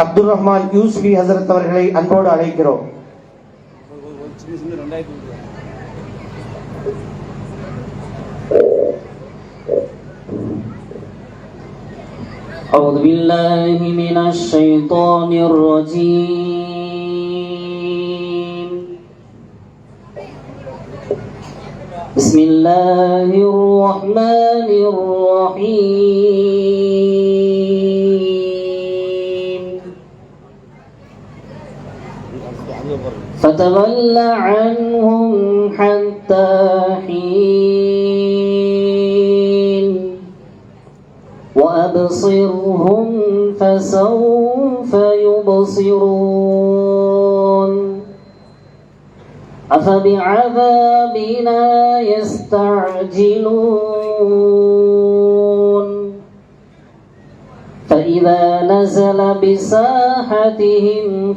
Abdul Rahman USB ஹசரத் அவர்களை அன்போடு அழைக்கிறோம் أعوذ بالله من الشيطان الرجيم بسم الله الرحمن الرحيم فتول عنهم حتى حين وأبصرهم فسوف يبصرون أفبعذابنا يستعجلون فإذا نزل بساحتهم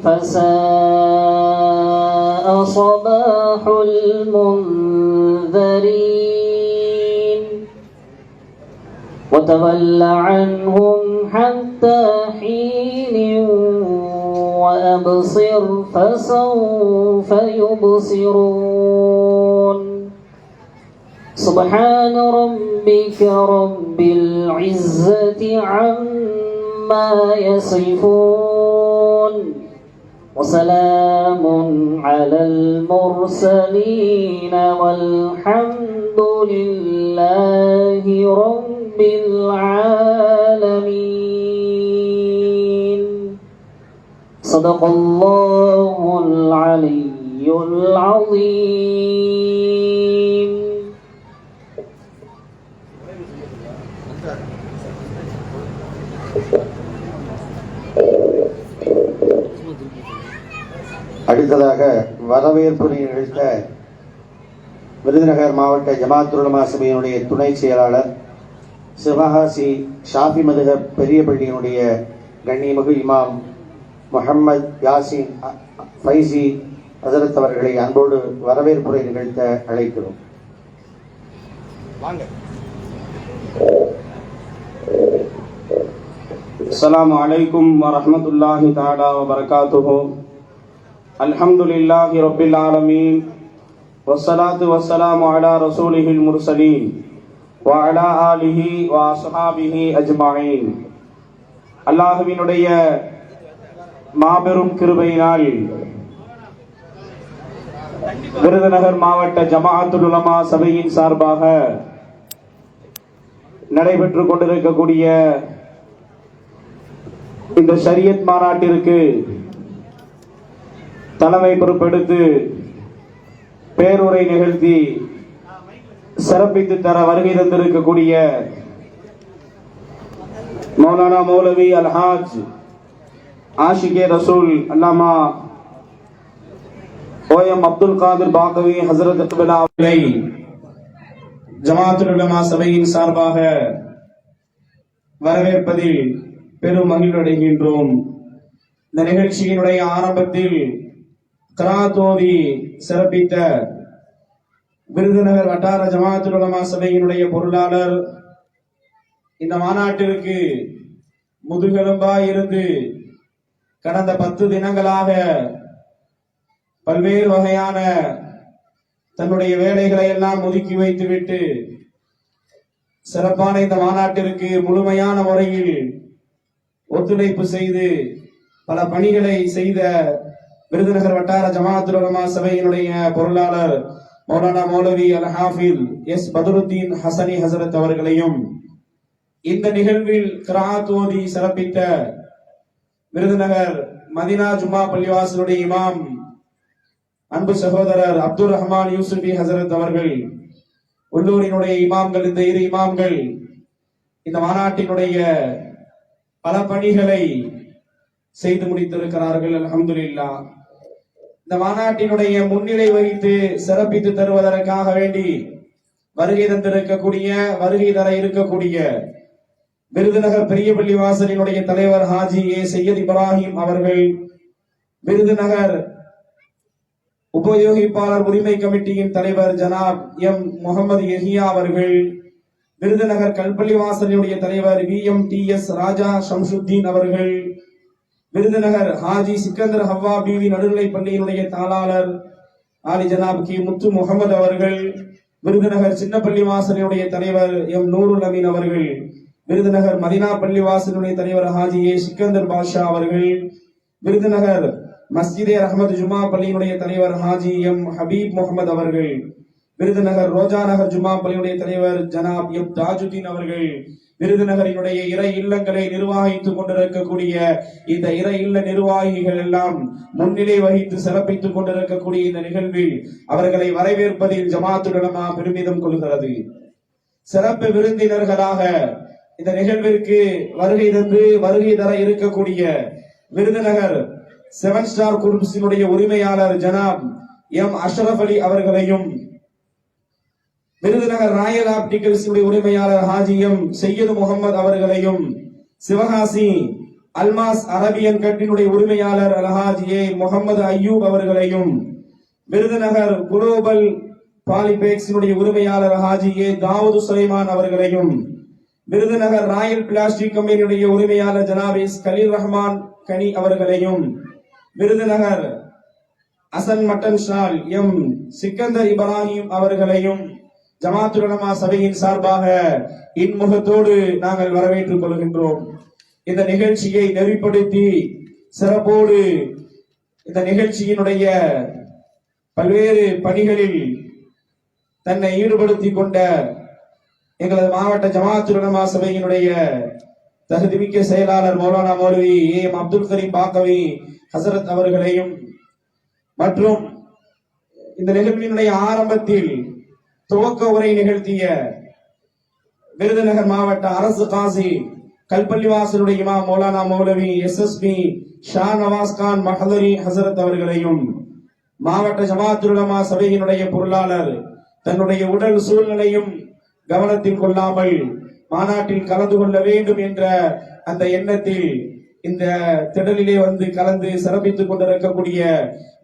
صباح المنذرين. وتول عنهم حتى حين وأبصر فسوف يبصرون. سبحان ربك رب العزة عما يصفون. وسلام على المرسلين والحمد لله رب العالمين. صدق الله العلي العظيم. அடுத்ததாக வரவேற்பு நிகழ்த்த விருதுநகர் மாவட்ட ஜமாத்துலமா சபையினுடைய துணை செயலாளர் சிவஹாசி ஷாபி மதுக பெரிய பள்ளியினுடைய கண்ணியமிகு இமாம் முகம்மது யாசின் ஃபைசி ஹசரத் அவர்களை அன்போடு வரவேற்புரை நிகழ்த்த அழைக்கிறோம். அஸ்லாம் வலைக்கும் வரமத்துல்லாஹி தாடா வரகாத்துஹோ الحمد لله رب العالمين والصلاة والسلام على رسوله المرسلين وعلى آله وأصحابه أجمعين அல்லாஹுவினுடைய மாபெரும் கிருபையினால் விருதுநகர் மாவட்ட ஜமாஅத்துல் உலமா சபையின் சார்பாக நடைபெற்றுக் கொண்டிருக்கக்கூடிய இந்த ஷரியத் மாநாட்டிற்கு தலைமை பொறுப்பெடுத்து பேருரை நிகழ்த்தி சிறப்பித்து தர வருகை தந்திருக்கக்கூடிய மௌலானா மௌலவி அல்ஹாஜ் ஆஷிகே ரசூல் அல்லாமா ஓஎம் அப்துல் காதிர் பாகவி ஹசரத் அக்பலா அவர்களை ஜமாத்துல் உலமா சபையின் சார்பாக வரவேற்பதில் பெரும் மகிழ்வடைகின்றோம். இந்த நிகழ்ச்சியினுடைய ஆரம்பத்தில் கராத்தோதி சிறப்பித்த விருதுநகர் வட்டார ஜமாத்துல் உலமா சபையினுடைய பொருளாளர் இந்த மாநாட்டிற்கு முதுகெலும்பாய் இருந்து கடந்த பத்து தினங்களாக பல்வேறு வகையான தன்னுடைய வேலைகளை எல்லாம் ஒதுக்கி வைத்துவிட்டு சிறப்பான இந்த மாநாட்டிற்கு முழுமையான முறையில் ஒத்துழைப்பு செய்து பல பணிகளை செய்த விருதுநகர் வட்டார ஜமாத்துல் உலமா சபையினுடைய பொருளாளர் மௌலானா மௌலவி அல் ஹாஃபில் எஸ் பதருத்தீன் ஹசனி ஹசரத் அவர்களையும் இந்த நிகழ்வில் கிராத் ஓதி சிறப்பித்த விருதுநகர் மதினா ஜுமா பள்ளிவாசலுடைய இமாம் அன்பு சகோதரர் அப்துல் ரஹ்மான் யூசுபி ஹசரத் அவர்கள் உள்ளூரினுடைய இமாம்கள் இந்த இரு இமாம்கள் இந்த மாநாட்டினுடைய பல பணிகளை செய்து முடித்திருக்கிறார்கள். அலமதுல்லா இந்த மாநாட்டினுடைய முன்னிலை வகித்து சிறப்பித்து தருவதற்காக வேண்டி வருகை தந்திருக்கக்கூடிய வருகை தர இருக்கக்கூடிய விருதுநகர் பெரியபள்ளி வாசலினுடைய தலைவர் ஹாஜி ஏ சையத் இப்ராஹிம் அவர்கள் விருதுநகர் உபயோகிப்பாளர் உரிமை கமிட்டியின் தலைவர் ஜனாப் எம் முகமது எஹியா அவர்கள் விருதுநகர் கல்பள்ளி வாசலினுடைய தலைவர் V M T S Raja Shamsuddin அவர்கள் விருதுநகர் ஹாஜி சிக்கந்தர் ஹவ்வா பிவி நடுநிலை பள்ளியினுடைய தாளாளர் ஆலி ஜனாப் கி. முத்து முகமது அவர்கள் விருதுநகர் சின்னப்பள்ளி வாசலினுடைய தலைவர் எம். நூருல் அமீன் அவர்கள் விருதுநகர் மதினா பள்ளி வாசலினுடைய தலைவர் ஹாஜி ஏ. சிக்கந்தர் பாஷா அவர்கள் விருதுநகர் மஸ்ஜிதே அஹமது ஜுமா பள்ளியினுடைய தலைவர் ஹாஜி எம். ஹபீப் முகமது அவர்கள் விருதுநகர் ரோஜா நகர் ஜுமா பள்ளியுடைய தலைவர் ஜனாப் எம். தாஜுதீன் அவர்கள் விருதுநகரினுடைய இறை இல்லங்களை நிர்வாகித்துக் கொண்டிருக்கக்கூடிய இந்த இறை இல்ல நிர்வாகிகள் எல்லாம் முன்னிலை வகித்து சிறப்பித்துக் கொண்டிருக்கக்கூடிய இந்த நிகழ்வில் அவர்களை வரவேற்பதில் ஜமாத்துடனமா பெருமிதம் கொள்கிறது. சிறப்பு விருந்தினர்களாக இந்த நிகழ்விற்கு வருகை தந்து வருகை தர இருக்கக்கூடிய விருதுநகர் செவன் ஸ்டார் குரூப்ஸினுடைய உரிமையாளர் ஜனாப் எம் அஷ்ரஃப் அலி அவர்களையும் விருதுநகர் ராயல் ஆப்டிகல்ஸ் உரிமையாளர் ஹாஜியம் செய்யது முகமது அவர்களையும் சிவகாசி அல்மாஸ் அரபியன் கட்டினுடைய உரிமையாளர் அல்ஹாஜ் முகமது ஐயூப் அவர்களையும் விருதுநகர் குளோபல் பாலிபேக்ஸினுடைய உரிமையாளர் ஹாஜி ஏ தாவூது சுலைமான் அவர்களையும் விருதுநகர் ராயல் பிளாஸ்டிக் கம்பெனியுடைய உரிமையாளர் ஜனாபிஸ் கலீல் ரஹ்மான் கனி அவர்களையும் விருதுநகர் அசன் மட்டன் ஷால் எம் சிக்கந்தர் இப்ராஹிம் அவர்களையும் ஜமாத்துலமா சபையின் சார்பாக இன்முகத்தோடு நாங்கள் வரவேற்றுக் கொள்கின்றோம். இந்த நிகழ்ச்சியை நெறிப்படுத்தி சிறப்போடு இந்த நிகழ்ச்சியினுடைய பல்வேறு பணிகளில் தன்னை ஈடுபடுத்தி கொண்ட எங்களது மாவட்ட ஜமாத்துலமா சபையினுடைய தகுதிமிக்க செயலாளர் மௌலானா மௌலவி ஏ. எம். அப்துல் கரீம் பாக்கவி ஹசரத் அவர்களையும் மற்றும் இந்த நிகழ்வினுடைய ஆரம்பத்தில் துவக்க உரை நிகழ்த்திய விருதுநகர் மாவட்ட அரசு காசி கல்பள்ளிவாசலுடைய இமாம் Maulana Moulavi S S P Shah Nawaz Khan Mahdari Hazrat அவர்களையும் மாவட்ட ஜமாத்துலமா சபையினுடைய பொருளாளர் தன்னுடைய உடல் சூழ்நிலையும் கவனத்தில் கொள்ளாமல் மாநாட்டில் கலந்து கொள்ள வேண்டும் என்ற அந்த எண்ணத்தில் இந்த திடலிலே வந்து கலந்து சிறப்பித்துக் கொண்டிருக்கக்கூடிய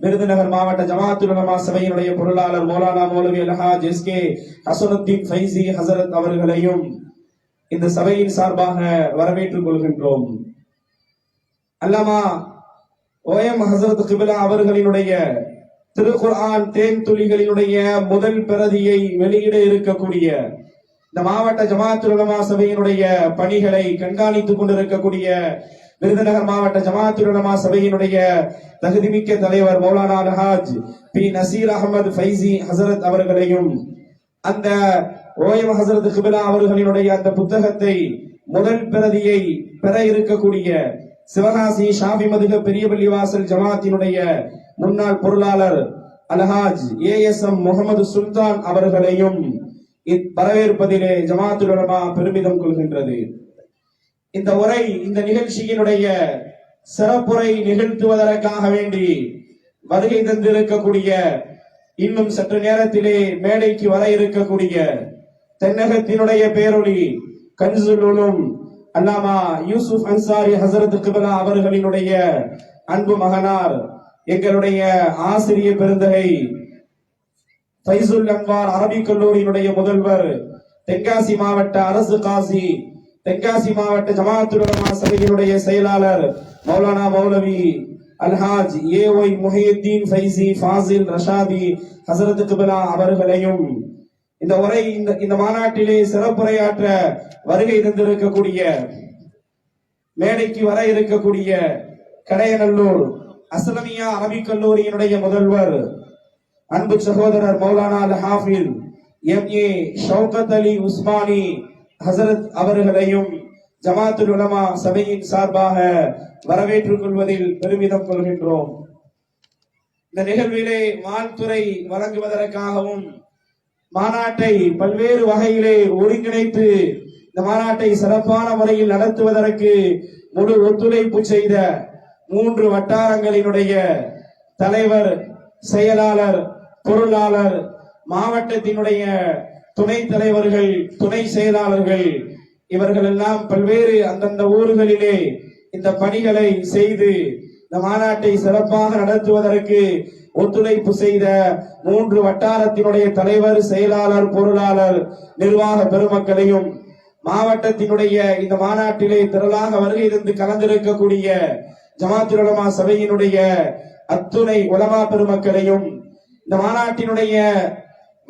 விருதுநகர் மாவட்ட ஜமாத்துலமா சபையினுடைய பொருளாளர் மௌலானா மௌலவி அல்ஹாஜ் எஸ் கே ஹசனுத்தீன் ஃபைசி ஹசரத் அவர்களையும் இந்த சபையின் சார்பாக வரவேற்றுக் கொள்கின்றோம். அல்லாமா ஓஎம் ஹசரத் கிபிலா அவர்களினுடைய திருக்குர்ஆன் தேன் துளிகளினுடைய முதல் பிரதியை வெளியிட இருக்கக்கூடிய இந்த மாவட்ட ஜமாத்துலமா சபையினுடைய பணிகளை கண்காணித்துக் கொண்டிருக்கக்கூடிய விருதுநகர் மாவட்ட ஜமாத்துல் சபையினுடைய தகுதிமிக்க தலைவர் மௌலானா நஹாஜ் பி. நசீர் அகமது ஃபைசி ஹசரத் அவர்களையும் அந்த ஓயம் ஹசரத் கிபிலா அவர்களினுடைய அந்த புத்தகத்தை முதல் பிரதியை பெற இருக்கக்கூடிய சிவகாசி ஷாபி மதுக பெரியபள்ளிவாசல் ஜமாத்தினுடைய முன்னாள் பொருளாளர் Alhaj A S M Mohammed Sultan அவர்களையும் வரவேற்பதிலே ஜமாத்துல் பெருமிதம் கொள்கின்றது. இந்த உரை இந்த நிகழ்ச்சியினுடைய சிறப்புரை நிகழ்த்துவதற்காக வேண்டி வருகை தந்திருக்கக்கூடிய இன்னும் சற்று நேரத்திலே மேடைக்கு வர இருக்கக்கூடிய தென்னகத்தினுடைய பேரொளி கன்சுலும் அல்லாமா யூசுப் அன்சாரி ஹசரத் கிபலா அவர்களினுடைய அன்பு மகனார் எங்களுடைய ஆசிரிய பெருந்தகை ஃபைசுல் அன்வார் அரபிக் கல்லூரியினுடைய முதல்வர் தென்காசி மாவட்ட அரசு காசி தென்காசி மாவட்ட ஜமாத்துல் சபையினுடைய செயலாளர் மௌலானா மௌலவி அல்ஹாஜ் ஏ ஒய் முஹியுத்தீன் ஃபைசி ஃபாசில் ரஷாதி ஹசரத் கிபிலா அவர்களையும் இந்த உரை இந்த இந்த மாநாட்டிலே சிறப்புரையாற்ற வருகை தந்திருக்கக்கூடிய மேடைக்கு வர இருக்கக்கூடிய கடையநல்லூர் அஸ்லமியா அரபிக் கல்லூரியினுடைய முதல்வர் அன்பு சகோதரர் மௌலானா அல் ஹாஃபில் எம் ஏ ஷவுகத் அலி உஸ்மானி ஹசரத் அவர்களையும் ஜமாத்துல் உலமா சபையின் சார்பாக வரவேற்றுக் கொள்வதில் பெருமிதம் கொள்கின்றோம். இந்த நிகழ்விலே வாழ்த்துறை வழங்குவதற்காகவும் மாநாட்டை பல்வேறு வகையிலே ஒருங்கிணைத்து இந்த மாநாட்டை சிறப்பான முறையில் நடத்துவதற்கு முழு ஒத்துழைப்பு செய்த மூன்று வட்டாரங்களினுடைய தலைவர் செயலாளர் பொருளாளர் மாவட்டத்தினுடைய துணை தலைவர்கள் துணை செயலாளர்கள் இவர்கள் எல்லாம் பல்வேறு அந்தந்த ஊர்களிலே இந்த பணிகளை செய்து இந்த மாநாட்டை சிறப்பாக நடத்துவதற்கு ஒத்துழைப்பு செய்த மூன்று வட்டாரத்தினுடைய தலைவர் செயலாளர் பொருளாளர் நிர்வாக பெருமக்களையும் மாவட்டத்தினுடைய இந்த மாநாட்டிலே திரளாக வருகை இருந்து கலந்திருக்கக்கூடிய ஜமாத்துலமா சபையினுடைய அத்துணை உலமா பெருமக்களையும் இந்த மாநாட்டினுடைய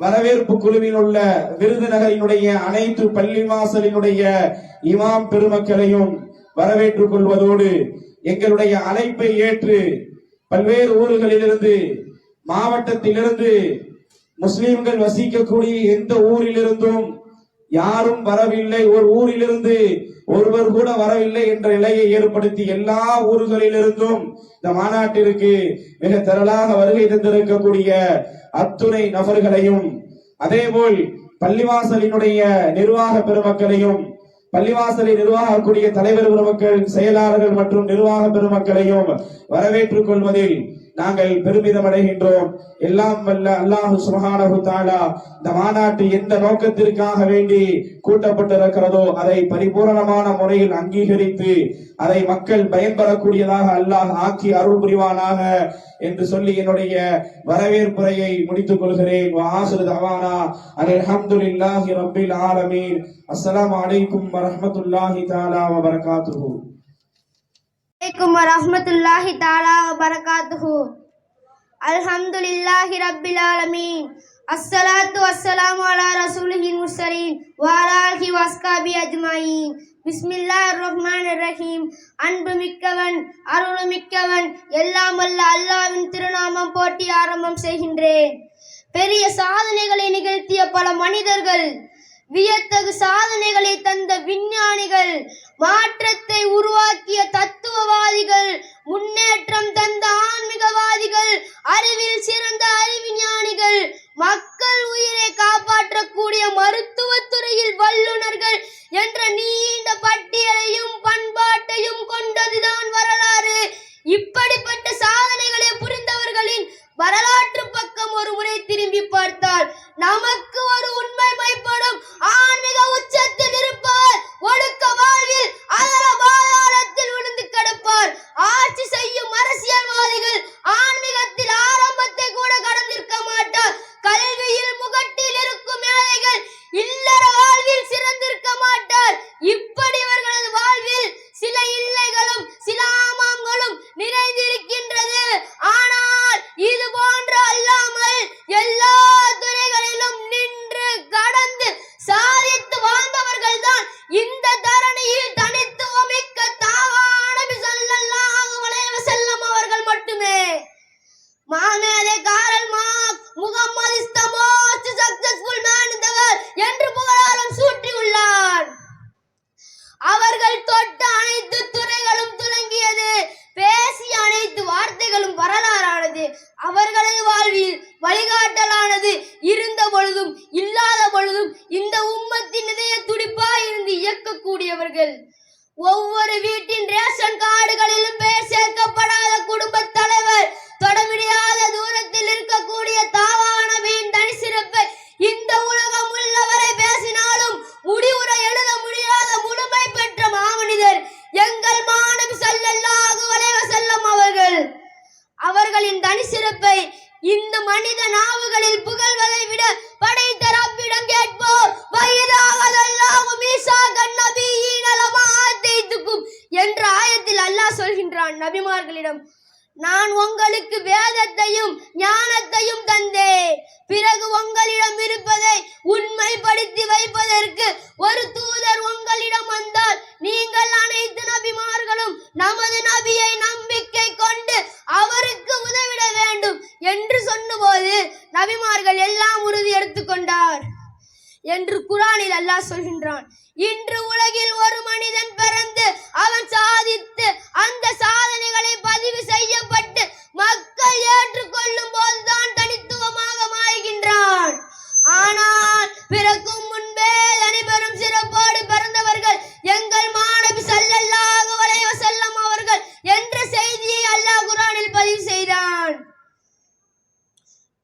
வரவேற்பு குழுவில் உள்ள விருதுநகரினுடைய அனைத்து பள்ளிவாசலினுடைய இமாம் பெருமக்களையும் வரவேற்றுக் கொள்வதோடு எங்களுடைய அழைப்பை ஏற்று பல்வேறு ஊர்களிலிருந்து மாவட்டத்திலிருந்து முஸ்லிம்கள் வசிக்கக்கூடிய எந்த ஊரிலிருந்தும் யாரும் வரவில்லை. ஒரு ஊரிலிருந்து ஒருவர் கூட வரவில்லை என்ற நிலையை ஏற்படுத்தி எல்லா ஊர்களிலிருந்தும் இந்த மாநாட்டிற்கு மிக திரளாக வருகை தந்திருக்கக்கூடிய அத்துணை நபர்களையும் அதேபோல் பள்ளிவாசலினுடைய நிர்வாக பெருமக்களையும் பள்ளிவாசலை நிர்வாகக்கூடிய தலைவர் பெருமக்கள் செயலாளர்கள் மற்றும் நிர்வாக பெருமக்களையும் வரவேற்றுக் கொள்வதில் நாங்கள் பெருமிதம் அடைகின்றோம் எல்லாம் வல்ல அல்லாஹு சுபஹானஹு தாலா இந்த மாநாட்டு எந்த நோக்கத்திற்காக வேண்டி கூட்டப்பட்டிருக்கிறதோ அதை பரிபூரணமான முறையில் அங்கீகரித்து அதை மக்கள் பயன்பெறக்கூடியதாக அல்லாஹ் ஆக்கி அருள் புரிவானாக என்று சொல்லி என்னுடைய வரவேற்புரையை முடித்துக் கொள்கிறேன். வாசுரு தவானா அல்ஹம்துலில்லாஹி ரப்பில் ஆலமீன். அஸ்ஸலாமு அலைக்கும் வரஹ்மத்துல்லாஹி தாலா வ அலைக்கும் வரமத்துல்லாஹி தாலா வரகாத்துஹு அல்ஹம்துலில்லாஹி ரப்பில் ஆலமீன். அஸ்ஸலாத்து வஸ்ஸலாமு அலா ரசூலிஹில் முர்சலீன் வாலாஹி வஸ்காபி அஜ்மாயின். பிஸ்மில்லா ரஹ்மான் ரஹீம். அன்பு மிக்கவன் அருள் மிக்கவன் எல்லாம் வல்ல அல்லாவின் திருநாமம் போட்டி ஆரம்பம் செய்கின்றேன். பெரிய சாதனைகளை நிகழ்த்திய பல மனிதர்கள் வியத்தகு சாதனைகளை தந்த விஞ்ஞானிகள் மாற்றத்தை உருவாக்கிய தத்துவவாதிகள் முன்னேற்றம் தந்த ஆன்மீகவாதிகள் அறிவில் சிறந்த அறிவிஞானிகள் மக்கள் உயிரை காப்பாற்றக்கூடிய மருத்துவத்துறையில் வல்லுநர்கள் என்ற நீண்ட பட்டியலையும் பண்பாட்டையும் கொண்டதுதான் வரலாறு. இப்படிப்பட்ட சாதனைகளை புரிந்தவர்களின் வரலாறு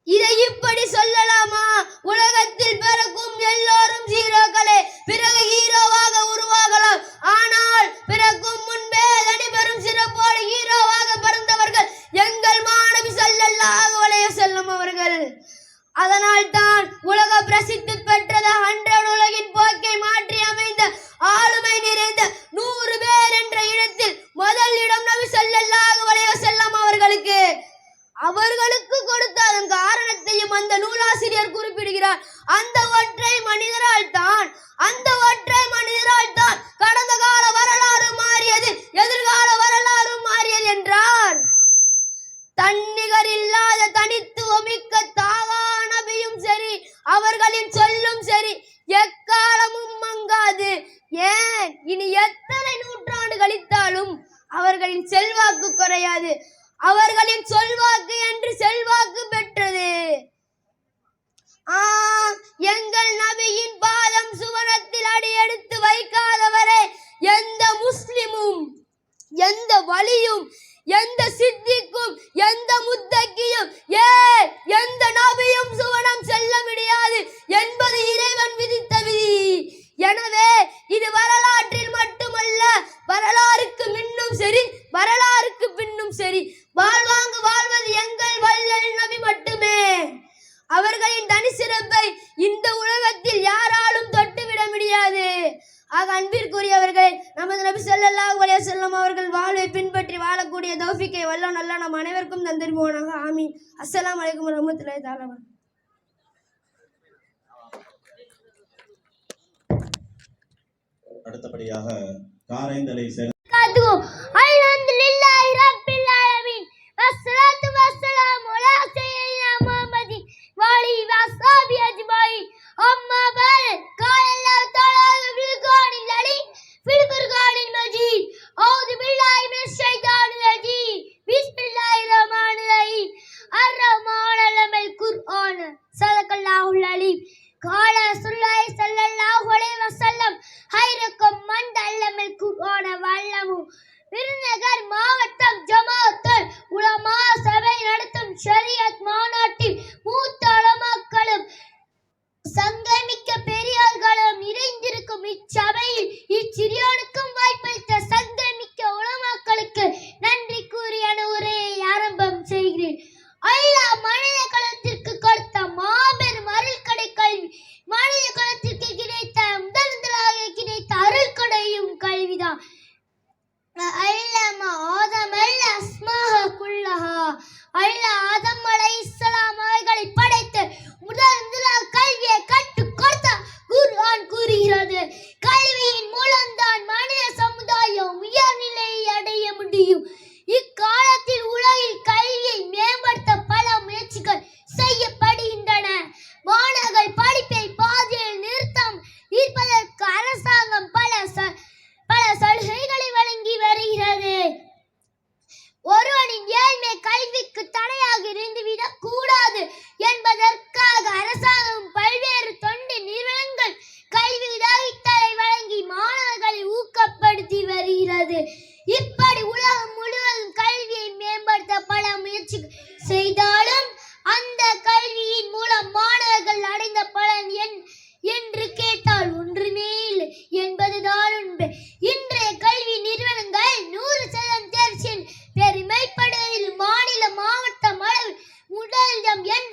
இதை இப்படி சொல்லலாமா? உலகத்தில் பிறக்கும் எல்லோரும் ஹீரோக்களே பிறகு ஹீரோவாக உருவாகலாம். ஆனால் பிறக்கும் முன்பே தனிபெரும் சிறப்போடு ஹீரோவாக பிறந்தவர்கள் எங்கள் மாணவி செல்லல்லாக உலக செல்லும் அவர்கள். அதனால் தான் உலக பிரசித்தி பெற்றது ஹண்ட்ரட் உலகின் போக்கை மாற்றி அமைந்த ஆளுமை நிறைந்த நூறு பேர் என்ற இடத்தில் முதல் இடம் நபி செல்லல்லாக உலக செல்லும் அவர்களுக்கு. அவர்களுக்கு கொடுத்த அதன் காரணத்தையும் அந்த நூலாசிரியர் குறிப்பிடுகிறார். அந்த ஒற்றை மனிதரால் தான் அந்த ஒற்றை மனிதரால் தான் கடந்த கால வரலாறு மாறியது. அடுத்தபடியாக காரைந்தலை también